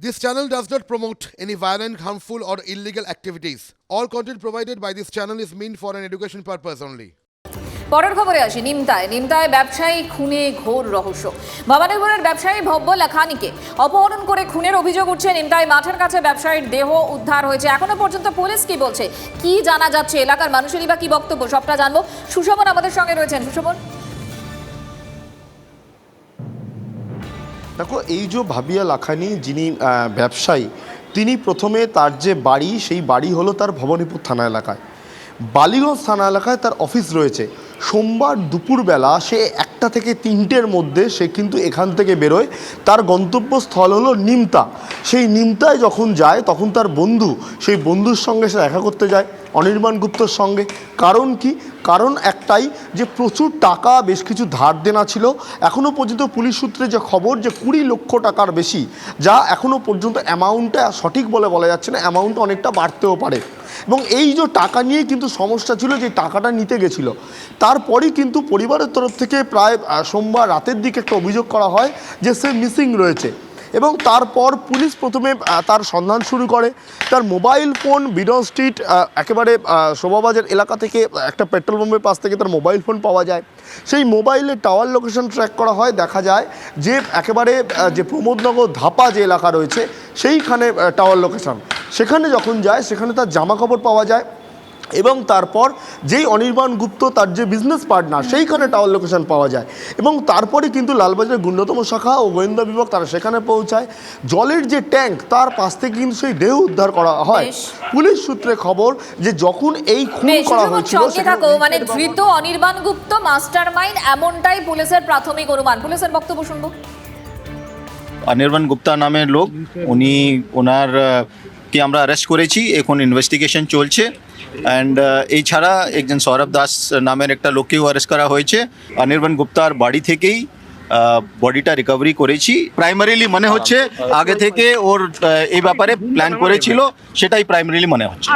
This channel does not promote any violent, harmful, or illegal activities. All content provided by this channel is meant for an education purpose only. পরের খবরে আসি নিমতায়। নিমতায় ব্যবসায়ী খুনে ঘোর রহস্য। ভবানীপুরের ব্যবসায়ী ভব্য লাখানিকে অপহরণ করে খুনের অভিযোগ উঠছে নিমতায়। মাঠের কাছে ব্যবসায়ীর দেহ উদ্ধার হয়েছে। এখনও পর্যন্ত পুলিশ কি বলছে? কি জানা যাচ্ছে? এলাকার মানুষেরই বা কি বক্তব্য? সবটা জানব। সুশোভন আমাদের সঙ্গে রয়েছেন। সুশোভন দেখো, এই যে ভাবিয়া লাখানি যিনি ব্যবসায়ী, তিনি প্রথমে তার যে বাড়ি, সেই বাড়ি হলো তার ভবানীপুর থানা এলাকায়। বালিগঞ্জ থানা এলাকায় তার অফিস রয়েছে। সোমবার দুপুরবেলা সে একটা থেকে তিনটের মধ্যে সে কিন্তু এখান থেকে বেরোয়। তার গন্তব্যস্থল হলো নিমতা। সেই নিমতায় যখন যায়, তখন তার বন্ধু, সেই বন্ধুর সঙ্গে সে দেখা করতে যায়, অনির্বাণ গুপ্তর সঙ্গে। কারণ কি? কারণ একটাই যে প্রচুর টাকা, বেশ কিছু ধার দেনা ছিল। এখনও পর্যন্ত পুলিশ সূত্রে যে খবর যে কুড়ি লক্ষ টাকার বেশি, যা এখনও পর্যন্ত অ্যামাউন্টটা সঠিক বলে বলা যাচ্ছে না অ্যামাউন্ট অনেকটা বাড়তেও পারে। এবং এই যে টাকা নিয়ে কিন্তু সমস্যা ছিল যে টাকাটা নিতে গেছিল, তারপরই কিন্তু পরিবারের তরফ থেকে প্রায় সোমবার রাতের দিকে একটা অভিযোগ করা হয় যে সে মিসিং রয়েছে এবং তারপর পুলিশ প্রথমে তার সন্ধান শুরু করে। তার মোবাইল ফোন, বিডন স্ট্রিট একেবারে শোভাবাজার এলাকা থেকে একটা পেট্রোল পাম্পের পাশ থেকে তার মোবাইল ফোন পাওয়া যায়। সেই মোবাইলে টাওয়ার লোকেশন ট্র্যাক করা হয়। দেখা যায় যে একেবারে যে প্রমোদনগর ধাপা যে এলাকা রয়েছে, সেইখানে টাওয়ার লোকেশন। সেখানে যখন যায় সেখানে তার জামা কাপড় পাওয়া যায় এবং তারপর যেই অনির্বাণ গুপ্ত তার যে বিজনেস পার্টনার সেইখানে টাওয়ার লোকেশন পাওয়া যায়। এবং তারপরে কিন্তু লালবাজারের গুণ্যতম শাখা ও গোয়েন্দা বিভাগ তারা সেখানে পৌঁছায়। জলের যে ট্যাঙ্ক তার পাশ থেকে কিন্তু সেই দেহ উদ্ধার করা হয়। পুলিশ সূত্রে খবর যে যখন এই খুন করা হয়েছিল থাকো মানে ধৃত অনির্বাণ গুপ্ত মাস্টার মাইন্ড এমনটাই পুলিশের প্রাথমিক অনুমান। পুলিশের বক্তব্য শুনব। অনির্বাণ গুপ্তা নামের লোক। উনি ওনার কে আমরা অ্যারেস্ট করেছি এখন ইনভেস্টিগেশন চলছে। অ্যান্ড এই ছাড়া একজন সৌরভ দাস নামের একটা লোককেও অ্যারেস্ট করা হয়েছে। অনির্বাণ গুপ্তার বাড়ি থেকেই বডিটা রিকভারি করেছি। প্রাইমারিলি মনে হচ্ছে আগে থেকে ওর এই ব্যাপারে প্ল্যান করেছিল সেটাই প্রাইমারিলি মনে হচ্ছে।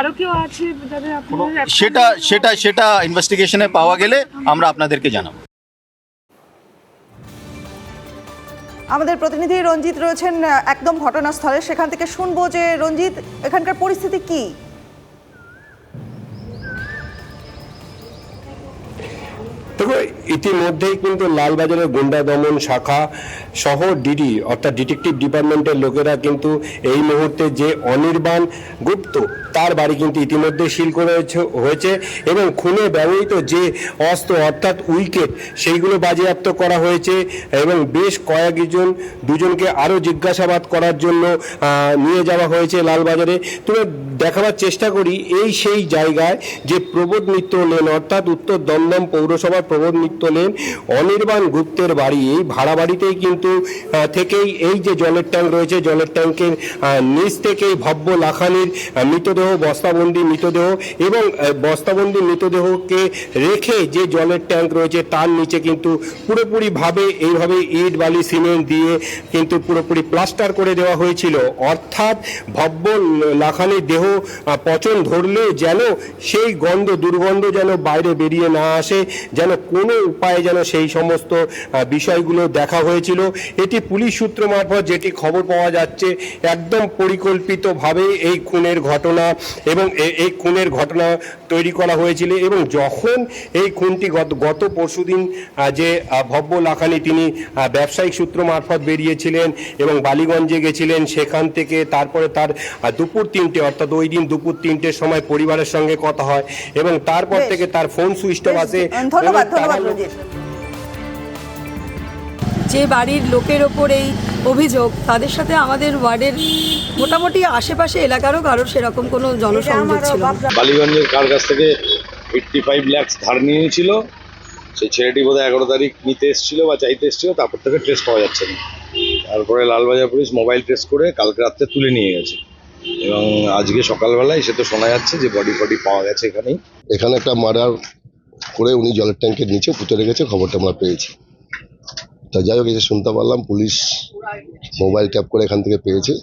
সেটা সেটা সেটা ইনভেস্টিগেশনে পাওয়া গেলে আমরা আপনাদেরকে জানাব। আমাদের প্রতিনিধি রঞ্জিত রয়েছেন একদম ঘটনাস্থলে। সেখান থেকে শুনব যে রঞ্জিত, এখানকার পরিস্থিতি কি? দেখো ইতিমধ্যেই কিন্তু লালবাজারের গুন্ডা দমন শাখা সহ ডিডি, অর্থাৎ ডিটেকটিভ ডিপার্টমেন্টের লোকেরা কিন্তু এই মুহূর্তে যে অনির্বাণ গুপ্ত, তার বাড়ি কিন্তু ইতিমধ্যে সিল করে হয়েছে- এবং খুনে ব্যবহৃত যে অস্ত্র, অর্থাৎ উইকেট, সেইগুলো বাজেয়াপ্ত করা হয়েছে এবং বেশ কয়েকজন, দুজনকে আরও জিজ্ঞাসাবাদ করার জন্য নিয়ে যাওয়া হয়েছে লালবাজারে। তবে দেখাবার চেষ্টা করি, এই সেই জায়গায় যে প্রবোধ মিত্র লেন, অর্থাৎ উত্তর দমদম পৌরসভার প্রবোধ মিত্র লেন অনির্বাণ গুপ্তের বাড়ি, এই ভাড়া বাড়িতেই কিন্তু থেকেই এই যে জলের ট্যাঙ্ক রয়েছে, জলের ট্যাঙ্কের নিচ থেকেই ভব্য লাখানির মৃতদেহ, বস্তাবন্দি মৃতদেহ এবং বস্তাবন্দি মৃতদেহকে রেখে যে জলের ট্যাঙ্ক রয়েছে তার নিচে কিন্তু পুরোপুরিভাবে এইভাবে ইট, বালি, সিমেন্ট দিয়ে কিন্তু পুরোপুরি প্লাস্টার করে দেওয়া হয়েছিল। অর্থাৎ ভব্য লাখানির দেহ পচন ধরলেও যেন সেই গন্ধ, দুর্গন্ধ যেন বাইরে বেরিয়ে না আসে, যেন কোনো উপায়ে যেন সেই সমস্ত বিষয়গুলো দেখা হয়েছিল। এটি পুলিশ সূত্র মারফত যেটি খবর পাওয়া যাচ্ছে একদম পরিকল্পিতভাবে এই খুনের ঘটনা এবং এই খুনের ঘটনা তৈরি করা হয়েছিল এবং যখন এই খুনটি গত গত পরশুদিন যে ভব্য লাখানি তিনি ব্যবসায়িক সূত্র মারফত বেরিয়েছিলেন এবং বালিগঞ্জে গেছিলেন সেখান থেকে তারপরে তার দুপুর তিনটে অর্থাৎ ওই দিন দুপুর তিনটের সময় পরিবারের সঙ্গে কথা হয় এবং তারপর থেকে তার ফোন সুইচ অফ আসে ধন্যবাদ ধন্যবাদ যে বাড়ির লোকের ওপর এই অভিযোগ তাদের সাথে আমাদের ওয়ার্ডের মোটামুটি আশেপাশে এলাকারও কারোর সেরকম কোনো জনসংযোগ ছিল না। বালিগঞ্জের কার কাছ থেকে এইট্টি ফাইভ ল্যাক্স ধার নিয়েছিল সেই ছেলেটি বোধহয় এগারো তারিখ নিতে এসেছিল বা চাইতে এসেছিল তারপর থেকে ট্রেস পাওয়া যাচ্ছে না। তারপরে লালবাজার পুলিশ মোবাইল ট্রেস করে কালকে রাত্রে তুলে নিয়ে গেছে। এবং আজকে সকালবেলায় সে তো শোনা যাচ্ছে যে বডি ফডি পাওয়া গেছে এখানেই। এখানে একটা মার্ডার করে উনি জলের ট্যাঙ্কের নিচে পুঁতে রেখেছে, খবরটা আমরা পেয়েছি। তা যাই হোক এসে শুনতে পারলাম, পুলিশ মোবাইল ট্যাপ করে এখান থেকে পেয়েছে।